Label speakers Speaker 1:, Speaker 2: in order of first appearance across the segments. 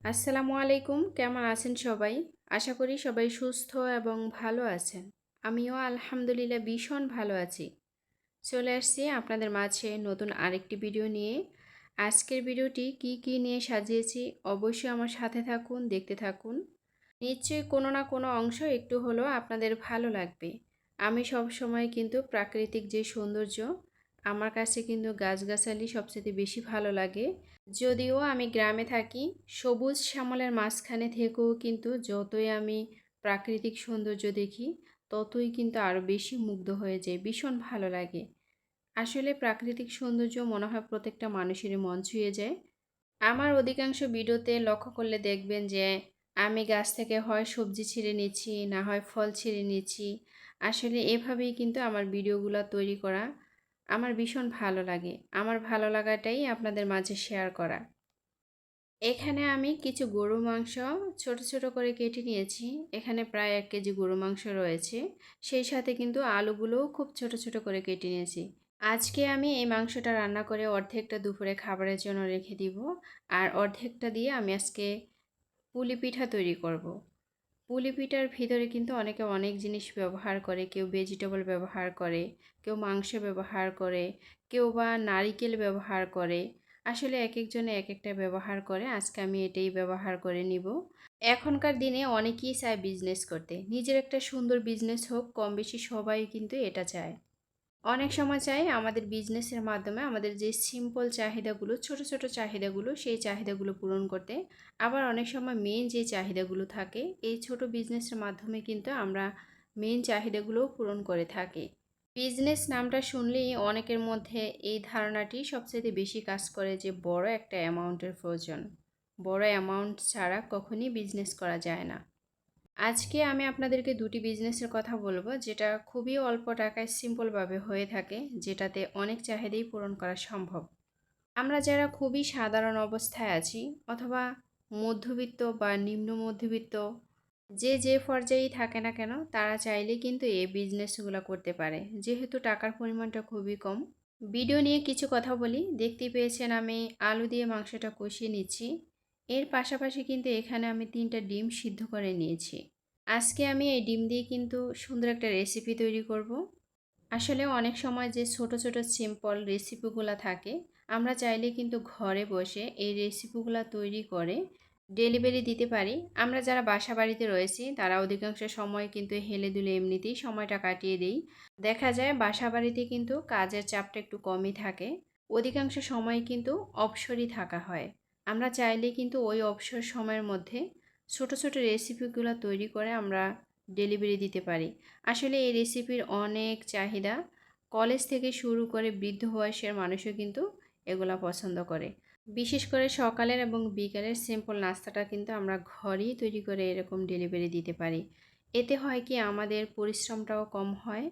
Speaker 1: আসসালামু আলাইকুম, কেমন আছেন সবাই? আশা করি সবাই সুস্থ এবং ভালো আছেন। আমিও আলহামদুলিল্লাহ ভীষণ ভালো আছি। চলে আসছি আপনাদের মাঝে নতুন আরেকটি ভিডিও নিয়ে। আজকের ভিডিওটি কি কি নিয়ে সাজিয়েছি অবশ্যই আমার সাথে থাকুন, দেখতে থাকুন। নিশ্চয়ই কোনো না কোনো অংশ একটু হলেও আপনাদের ভালো লাগবে। আমি সব সময় কিন্তু প্রাকৃতিক যে সৌন্দর্য আমার কাছে কিন্তু গাছগাছালি সবচেয়ে বেশি ভালো লাগে। যদিও আমি গ্রামে থাকি, সবুজ শ্যামলের মাঝখানে থেকেও কিন্তু যতই আমি প্রাকৃতিক সৌন্দর্য দেখি, ততই কিন্তু আরও বেশি মুগ্ধ হয়ে যায় ভীষণ ভালো লাগে। আসলে প্রাকৃতিক সৌন্দর্য মনে হয় প্রত্যেকটা মানুষেরই মন ছুঁয়ে যায়। আমার অধিকাংশ ভিডিওতে লক্ষ্য করলে দেখবেন যে, আমি গাছ থেকে হয় সবজি ছিঁড়ে নিচ্ছি, না হয় ফল ছিঁড়ে নিচ্ছি। আসলে এভাবেই কিন্তু আমার ভিডিওগুলো তৈরি করা আমার ভীষণ ভালো লাগে। আমার ভালো লাগাটাই আপনাদের মাঝে শেয়ার করা। এখানে আমি কিছু গরু মাংস ছোট ছোট করে কেটে নিয়েছি। এখানে প্রায় এক কেজি গরু মাংস রয়েছে। সেই সাথে কিন্তু আলুগুলোও খুব ছোট ছোট করে কেটে নিয়েছি। আজকে আমি এই মাংসটা রান্না করে অর্ধেকটা দুপুরে খাবারের জন্য রেখে দিব। আর অর্ধেকটা দিয়ে আমি আজকে পুলি পিঠা তৈরি করব। পুলি পিঠার ভিতরে কিন্তু অনেকে অনেক জিনিস ব্যবহার করে। কেউ ভেজিটেবল ব্যবহার করে, কেউ মাংস ব্যবহার করে, কেউ বা নারিকেল ব্যবহার করে। আসলে এক একজনে এক একটা ব্যবহার করে। আজকে আমি এটাই ব্যবহার করে নিব। এখনকার দিনে অনেকেই চায় বিজনেস করতে। নিজের একটা সুন্দর বিজনেস হোক কম বেশি সবাই কিন্তু এটা চায়। অনেক সময় চাই আমাদের বিজনেসের মাধ্যমে আমাদের যে সিম্পল চাহিদাগুলো, ছোট ছোট চাহিদাগুলো, সেই চাহিদাগুলো পূরণ করতে। আবার অনেক সময় মেন যে চাহিদাগুলো থাকে, এই ছোট বিজনেসের মাধ্যমে কিন্তু আমরা মেন চাহিদাগুলোও পূরণ করে থাকি। বিজনেস নামটা শুনলেই অনেকের মধ্যে এই ধারণাটি সবচেয়ে বেশি কাজ করে যে বড় একটা অ্যামাউন্টের প্রয়োজন। বড় অ্যামাউন্ট ছাড়া কখনই বিজনেস করা যায় না। আজকে আমি আপনাদেরকে দুটি বিজনেসের কথা বলব, যেটা খুবই অল্প টাকায় সিম্পলভাবে হয়ে থাকে, যেটাতে অনেক চাহিদাই পূরণ করা সম্ভব। আমরা যারা খুবই সাধারণ অবস্থায় আছি, অথবা মধ্যবিত্ত বা নিম্ন মধ্যবিত্ত, যে যে পর্যায়েই থাকে না কেন, তারা চাইলে কিন্তু এই বিজনেসগুলো করতে পারে, যেহেতু টাকার পরিমাণটা খুবই কম। ভিডিও নিয়ে কিছু কথা বলি, দেখতে পেয়েছেন আমি আলু দিয়ে মাংসটা কষিয়ে নিচ্ছি। এর পাশাপাশি কিন্তু এখানে আমি তিনটা ডিম সিদ্ধ করে নিয়েছি। আজকে আমি এই ডিম দিয়ে কিন্তু সুন্দর একটা রেসিপি তৈরি করব। আসলে অনেক সময় যে ছোট ছোট সিম্পল রেসিপিগুলো থাকে, আমরা চাইলে কিন্তু ঘরে বসে এই রেসিপিগুলো তৈরি করে ডেলিভারি দিতে পারি। আমরা যারা বাসা বাড়িতে রয়েছি, তারা অধিকাংশ সময় কিন্তু হেলে দুলে এমনিতেই সময়টা কাটিয়ে দিই। দেখা যায় বাসা বাড়িতে কিন্তু কাজের চাপটা একটু কমই থাকে। অধিকাংশ সময় কিন্তু অবসরই থাকা হয়। আমরা চাইলে কিন্তু ওই অবসর সময়ের মধ্যে ছোট ছোট রেসিপিগুলো তৈরি করে আমরা ডেলিভারি দিতে পারি। আসলে এই রেসিপির অনেক চাহিদা। কলেজ থেকে শুরু করে বৃদ্ধ বয়সের মানুষও কিন্তু এগুলা পছন্দ করে। বিশেষ করে সকালের এবং বিকালের সিম্পল নাস্তাটা কিন্তু আমরা ঘরেই তৈরি করে এরকম ডেলিভারি দিতে পারি। এতে হয় কি আমাদের পরিশ্রমটাও কম হয়,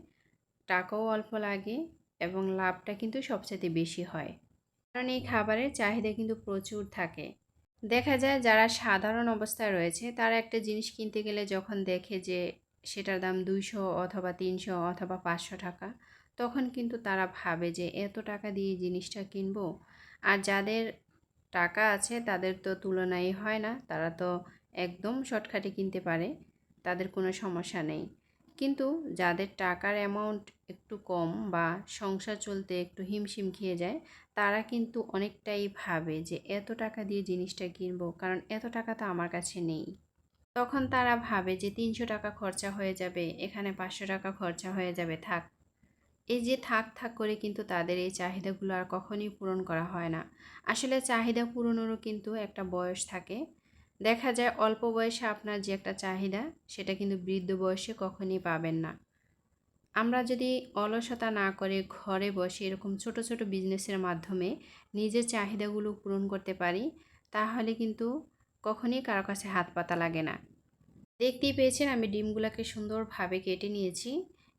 Speaker 1: টাকাও অল্প লাগে এবং লাভটা কিন্তু সবচেয়ে বেশি হয়। কারণ এই খাবারের চাহিদা কিন্তু প্রচুর থাকে। দেখা যায় যারা সাধারণ অবস্থায় রয়েছে, তারা একটা জিনিস কিনতে গেলে যখন দেখে যে সেটার দাম দুইশো অথবা তিনশো অথবা পাঁচশো টাকা, তখন কিন্তু তারা ভাবে যে এত টাকা দিয়ে জিনিসটা কিনবো। আর যাদের টাকা আছে তাদের তো তুলনাই হয় না, তারা তো একদম শর্টকাটে কিনতে পারে, তাদের কোনো সমস্যা নেই। কিন্তু যাদের টাকার অ্যামাউন্ট একটু কম বা সংসার চলতে একটু হিমশিম খেয়ে যায়, তারা কিন্তু অনেকটাই ভাবে যে এত টাকা দিয়ে জিনিসটা কিনবো, কারণ এত টাকা তো আমার কাছে নেই। তখন তারা ভাবে যে তিনশো টাকা খরচা হয়ে যাবে, এখানে পাঁচশো টাকা খরচা হয়ে যাবে, থাক। এই যে থাক থাক করে কিন্তু তাদের এই চাহিদাগুলো আর কখনই পূরণ করা হয় না। আসলে চাহিদা পূরণেরও কিন্তু একটা বয়স থাকে। দেখা যায় অল্প বয়সে আপনার যে একটা চাহিদা, সেটা কিন্তু বৃদ্ধ বয়সে কখনই পাবেন না। আমরা যদি অলসতা না করে ঘরে বসে এরকম ছোট ছোট বিজনেসের মাধ্যমে নিজের চাহিদাগুলো পূরণ করতে পারি, তাহলে কিন্তু কখনই কারও কাছে হাত পাতা লাগে না। দেখতেই পেয়েছেন আমি ডিমগুলোকে সুন্দরভাবে কেটে নিয়েছি।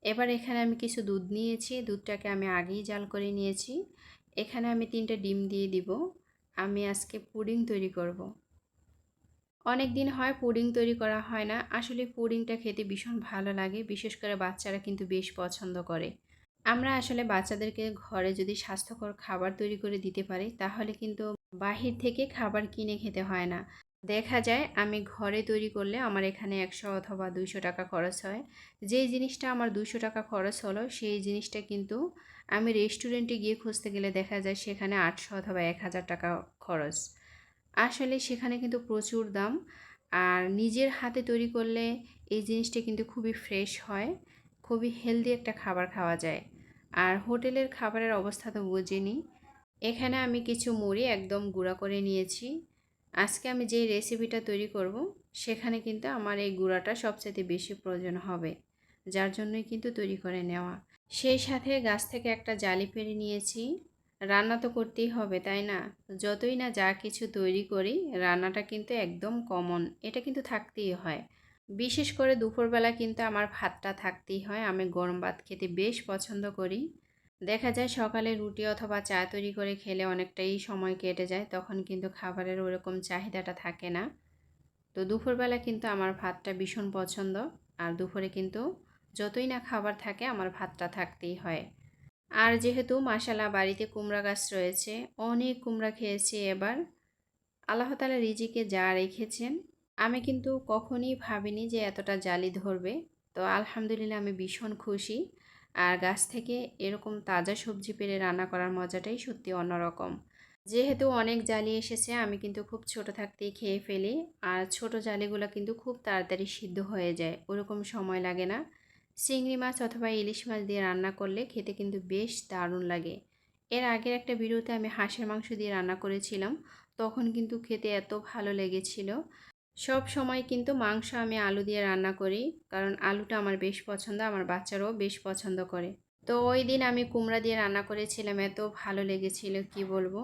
Speaker 1: এবার এখানে আমি কিছু দুধ নিয়েছি, দুধটাকে আমি আগেই জাল করে নিয়েছি। এখানে আমি তিনটে ডিম দিয়ে দিব। আমি আজকে পুডিং তৈরি করব। অনেক দিন হয় পুডিং তৈরি করা হয় না। আসলে পুডিংটা খেতে ভীষণ ভালো লাগে। বিশেষ করে বাচ্চারা কিন্তু বেশ পছন্দ করে। আমরা আসলে বাচ্চাদেরকে ঘরে যদি স্বাস্থ্যকর খাবার তৈরি করে দিতে পারি, তাহলে কিন্তু বাহির থেকে খাবার কিনে খেতে হয় না। দেখা যায় আমি ঘরে তৈরি করলে আমার এখানে একশো অথবা দুইশো টাকা খরচ হয়। যেই জিনিসটা আমার দুশো টাকা খরচ হলো, সেই জিনিসটা কিন্তু আমি রেস্টুরেন্টে গিয়ে খুঁজতে গেলে দেখা যায় সেখানে আটশো অথবা এক হাজার টাকা খরচ। আসলে সেখানে কিন্তু প্রচুর দাম। আর নিজের হাতে তৈরি করলে এই জিনিসটা কিন্তু খুবই ফ্রেশ হয়, খুবই হেলদি একটা খাবার খাওয়া যায়। আর হোটেলের খাবারের অবস্থা তো বুঝিনি। এখানে আমি কিছু মুড়ি একদম গুঁড়া করে নিয়েছি। আজকে আমি যে রেসিপিটা তৈরি করব, সেখানে কিন্তু আমার এই গুঁড়াটা সবচেয়ে বেশি প্রয়োজন হবে, যার জন্যই কিন্তু তৈরি করে নেওয়া। সেই সাথে গাছ থেকে একটা জালি পেরে নিয়েছি। রান্না তো করতেই হবে, তাই না? যতই না যা কিছু তৈরি করি, রান্নাটা কিন্তু একদম কমন এটা কিন্তু থাকতেই হয়। বিশেষ করে দুপুরবেলা কিন্তু আমার ভাতটা থাকতেই হয়, আমি গরম ভাত খেতে বেশ পছন্দ করি। দেখা যায় সকালে রুটি অথবা চা তৈরি করে খেলে অনেকটাই সময় কেটে যায়, তখন কিন্তু খাবারের ওরকম চাহিদাটা থাকে না। তো দুপুরবেলা কিন্তু আমার ভাতটা ভীষণ পছন্দ, আর দুপুরে কিন্তু যতই না খাবার থাকে, আমার ভাতটা থাকতেই হয়। আর যেহেতু মাসালা বাড়িতে কুমড়া গাছ রয়েছে, অনেক কুমড়া খেয়েছি এবার। আল্লাহ তালা রিজিকে যা রেখেছেন, আমি কিন্তু কখনই ভাবিনি যে এতটা জালি ধরবে। তো আলহামদুলিল্লাহ আমি ভীষণ খুশি। আর গাছ থেকে এরকম তাজা সবজি পেরে রান্না করার মজাটাই সত্যি অন্যরকম। যেহেতু অনেক জালি এসেছে, আমি কিন্তু খুব ছোট থাকতেই খেয়ে ফেলি। আর ছোট জালিগুলো কিন্তু খুব তাড়াতাড়ি সিদ্ধ হয়ে যায়, ওরকম সময় লাগে না। চিংড়ি মাছ অথবা ইলিশ মাছ দিয়ে রান্না করলে খেতে কিন্তু বেশ দারুণ লাগে। এর আগের একটা ভিডিওতে আমি হাঁসের মাংস দিয়ে রান্না করেছিলাম, তখন কিন্তু খেতে এত ভালো লেগেছিল। সব সময় কিন্তু মাংস আমি আলু দিয়ে রান্না করি, কারণ আলুটা আমার বেশ পছন্দ, আমার বাচ্চারাও বেশ পছন্দ করে। তো ওই দিন আমি কুমড়া দিয়ে রান্না করেছিলাম, এত ভালো লেগেছিল, কি বলব?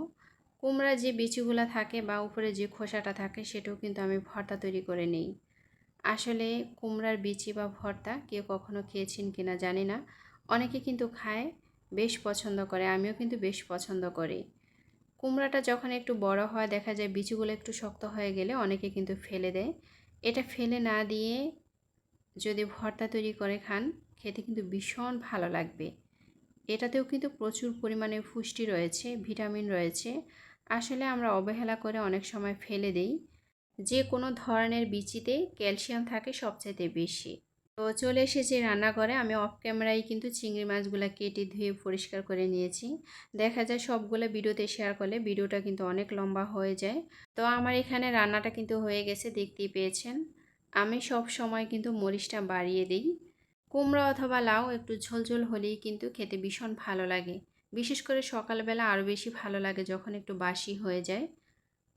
Speaker 1: কুমড়া যে বিচিগুলো থাকে বা উপরে যে খোসাটা থাকে, সেটাও কিন্তু আমি ভর্তা তৈরি করে নিই। আসলে কুমড়ার বিচি বা ভর্তা কেউ কখনো খেয়েছেন কিনা জানি না। অনেকে কিন্তু খায়, বেশ পছন্দ করে, আমিও কিন্তু বেশ পছন্দ করি। কুমড়াটা যখন একটু বড় হয়, দেখা যায় বিচুগুলো একটু শক্ত হয়ে গেলে অনেকে কিন্তু ফেলে দেয়। এটা ফেলে না দিয়ে যদি ভর্তা তৈরি করে খান, খেতে কিন্তু ভীষণ ভালো লাগবে। এটাতেও কিন্তু প্রচুর পরিমাণে পুষ্টি রয়েছে, ভিটামিন রয়েছে। আসলে আমরা অবহেলা করে অনেক সময় ফেলে দেই। যে কোনো ধরনের বিচিতে ক্যালসিয়াম থাকে সবচাইতে বেশি। তো চলে এসেছি রান্নাঘরে। আমি অফ ক্যামেরায় কিন্তু চিংড়ি মাছগুলো কেটে ধুয়ে পরিষ্কার করে নিয়েছি। দেখা যায় সবগুলো ভিডিওতে শেয়ার করলে ভিডিওটা কিন্তু অনেক লম্বা হয়ে যায়। তো আমার এখানে রান্নাটা কিন্তু হয়ে গেছে, দেখতেই পেয়েছেন। আমি সব সময় কিন্তু মরিচটা বাড়িয়ে দিই। কুমড়ো অথবা লাউ একটু ঝোলঝোল হলেই কিন্তু খেতে ভীষণ ভালো লাগে। বিশেষ করে সকালবেলা আরও বেশি ভালো লাগে যখন একটু বাসি হয়ে যায়।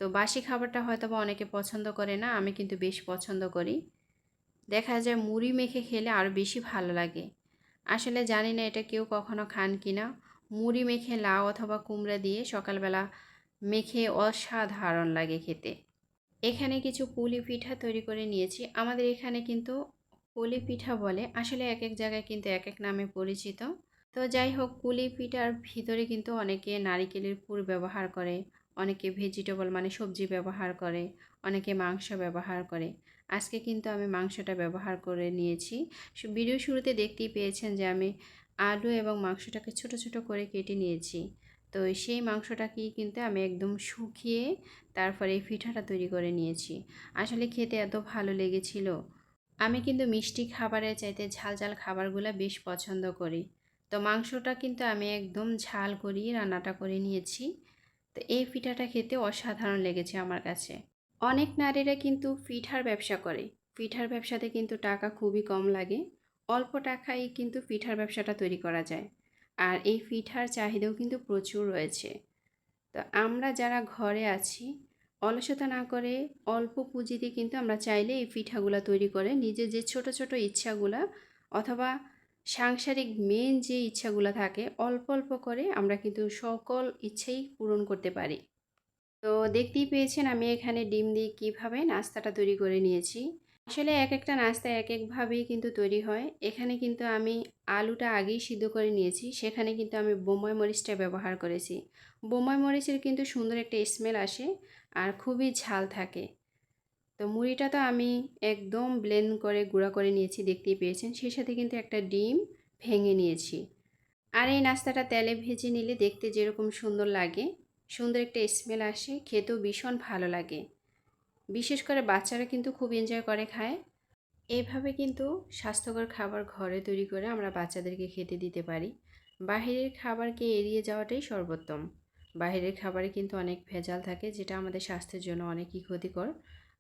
Speaker 1: তো বাসি খাবারটা হয়তো বা অনেকে পছন্দ করে না, আমি কিন্তু বেশ পছন্দ করি। দেখা যায় মুড়ি মেখে খেলে আরও বেশি ভালো লাগে। আসলে জানি না এটা কেউ কখনো খান কি না মুড়ি মেখে লাউ অথবা কুমড়া দিয়ে সকালবেলা মেখে অসাধারণ লাগে খেতে। এখানে কিছু পুলি পিঠা তৈরি করে নিয়েছি। আমাদের এখানে কিন্তু পুলি পিঠা বলে, আসলে এক এক জায়গায় কিন্তু এক এক নামে পরিচিত। তো যাই হোক, পুলি পিঠার ভিতরে কিন্তু অনেকে নারিকেলের পুর ব্যবহার করে অনেকে ভেজিটেবল মানে সবজি ব্যবহার করে, অনেকে মাংস ব্যবহার করে। আজকে কিন্তু আমি মাংসটা ব্যবহার করে নিয়েছি। ভিডিও শুরুতে দেখতেই পেয়েছেন যে আমি আলু এবং মাংসটাকে ছোট ছোট করে কেটে নিয়েছি। তো সেই মাংসটাকেই কিন্তু আমি একদম শুকিয়ে তারপরে এই পিঠাটা তৈরি করে নিয়েছি। আসলে খেতে এত ভালো লেগেছিল। আমি কিন্তু মিষ্টি খাবারের চাইতে ঝাল ঝাল খাবারগুলো বেশ পছন্দ করি। তো মাংসটা কিন্তু আমি একদম ঝাল করিয়ে রান্নাটা করে নিয়েছি। তো এই পিঠাটা খেতে অসাধারণ লেগেছে আমার কাছে। অনেক নারীরা কিন্তু পিঠার ব্যবসা করে। পিঠার ব্যবসাতে কিন্তু টাকা খুবই কম লাগে। অল্প টাকায় কিন্তু পিঠার ব্যবসাটা তৈরি করা যায়। আর এই পিঠার চাহিদাও কিন্তু প্রচুর রয়েছে। তো আমরা যারা ঘরে আছি, অলসতা না করে অল্প পুঁজিতে কিন্তু আমরা চাইলে এই পিঠাগুলো তৈরি করে নিজের যে ছোট ছোট ইচ্ছাগুলা অথবা সাংসারিক মেন যে ইচ্ছাগুলো থাকে, অল্প অল্প করে আমরা কিন্তু সকল ইচ্ছেই পূরণ করতে পারি। তো দেখতেই পেয়েছেন আমি এখানে ডিম দিয়ে কীভাবে নাস্তাটা তৈরি করে নিয়েছি। আসলে এক একটা নাস্তা এক একভাবেই কিন্তু তৈরি হয়। এখানে কিন্তু আমি আলুটা আগেই সিদ্ধ করে নিয়েছি। সেখানে কিন্তু আমি বোময় মরিচটা ব্যবহার করেছি। বোময় মরিচের কিন্তু সুন্দর একটা স্মেল আসে আর খুবই ঝাল থাকে। তো মুড়িটা তো আমি একদম ব্লেন্ড করে গুঁড়া করে নিয়েছি, দেখতেই পেয়েছেন। সেই সাথে কিন্তু একটা ডিম ভেঙে নিয়েছি। আর এই নাস্তাটা তেলে ভেজে নিলে দেখতে যেরকম সুন্দর লাগে, সুন্দর একটা স্মেল আসে, খেতেও ভীষণ ভালো লাগে। বিশেষ করে বাচ্চারা কিন্তু খুব এনজয় করে খায়। এইভাবে কিন্তু স্বাস্থ্যকর খাবার ঘরে তৈরি করে আমরা বাচ্চাদেরকে খেতে দিতে পারি। বাহিরের খাবারকে এড়িয়ে যাওয়াটাই সর্বোত্তম। বাইরের খাবারে কিন্তু অনেক ভেজাল থাকে, যেটা আমাদের স্বাস্থ্যের জন্য অনেকই ক্ষতিকর।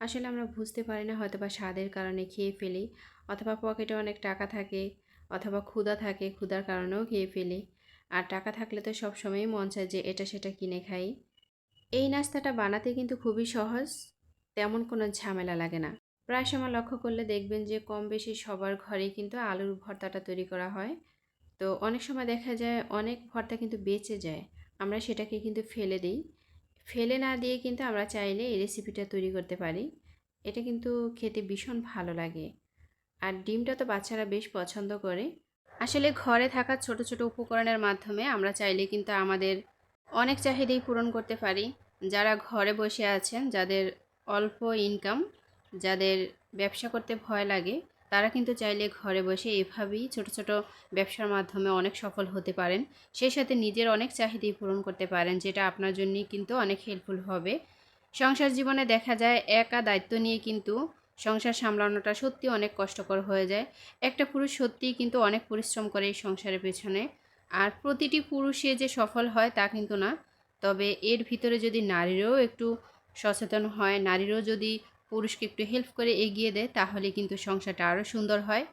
Speaker 1: আসলে আমরা বুঝতে পারি না হয়তো বা স্বাদের কারণে খেয়ে ফেলি অথবা পকেটে অনেক টাকা থাকে অথবা ক্ষুধা থাকে, ক্ষুধার কারণেও খেয়ে ফেলি। আর টাকা থাকলে তো সবসময়ই মন চায় যে এটা সেটা কিনে খাই। এই নাস্তাটা বানাতে কিন্তু খুবই সহজ, তেমন কোনো ঝামেলা লাগে না। প্রায় সময় লক্ষ্য করলে দেখবেন যে কম বেশি সবার ঘরেই কিন্তু আলুর ভর্তাটা তৈরি করা হয়। তো অনেক সময় দেখা যায় অনেক ভর্তা কিন্তু বেঁচে যায়, আমরা সেটাকে কিন্তু ফেলে দিই। ফেলে না দিয়ে কিন্তু আমরা চাইলে এই রেসিপিটা তৈরি করতে পারি। এটা কিন্তু খেতে ভীষণ ভালো লাগে। আর ডিমটা তো বাচ্চারা বেশ পছন্দ করে। আসলে ঘরে থাকা ছোট ছোট উপকরণের মাধ্যমে আমরা চাইলে কিন্তু আমাদের অনেক চাহিদাই পূরণ করতে পারি। যারা ঘরে বসে আছেন, যাদের অল্প ইনকাম যাদের ব্যবসা করতে ভয় লাগে তারা কিন্তু চাইলে ঘরে বসে এভাবেই ছোট ছোট ব্যবসার মাধ্যমে অনেক সফল হতে পারেন। সেই সাথে নিজের অনেক চাহিদাই পূরণ করতে পারেন, যেটা আপনার জন্যই কিন্তু অনেক হেল্পফুল হবে। সংসার জীবনে দেখা যায় একা দায়িত্ব নিয়ে কিন্তু সংসার সামলানোটা সত্যি অনেক কষ্টকর হয়ে যায়। একটা পুরুষ সত্যিই কিন্তু অনেক পরিশ্রম করে এই সংসারের পেছনে। আর প্রতিটি পুরুষে যে সফল হয় তা কিন্তু না। তবে এর ভিতরে যদি নারীরও একটু সচেতন হয়, নারীরও যদি পুরুষকে একটু হেল্প করে এগিয়ে দেয়, তাহলে কিন্তু সংসারটা আরও সুন্দর হয়।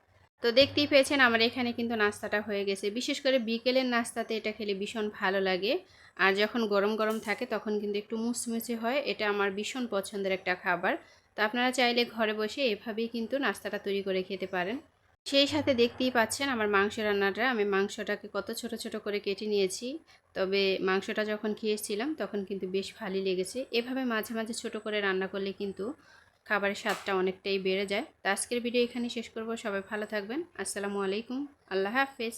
Speaker 1: তো দেখতেই পেয়েছেন আমার এখানে কিন্তু নাস্তাটা হয়ে গেছে। বিশেষ করে বিকেলের নাস্তাতে এটা খেলে ভীষণ ভালো লাগে। আর যখন গরম গরম থাকে তখন কিন্তু একটু মুচমুচে হয়, এটা আমার ভীষণ পছন্দের একটা খাবার। তো আপনারা চাইলে ঘরে বসে এভাবেই কিন্তু নাস্তাটা তৈরি করে খেতে পারেন। সেই সাথে দেখতেই পাচ্ছেন আমার মাংস রান্নাটা, আমি মাংসটাকে কত ছোট ছোট করে কেটে নিয়েছি। তবে মাংসটা যখন খেয়েছিলাম তখন কিন্তু বেশ ভালোই লেগেছে। এভাবে মাঝে মাঝে ছোট করে রান্না করলে কিন্তু খাবারের স্বাদটা অনেকটাই বেড়ে যায়। তো আজকের ভিডিও এখানে শেষ করব। সবাই ভালো থাকবেন। আসসালামু আলাইকুম। আল্লাহ হাফেজ।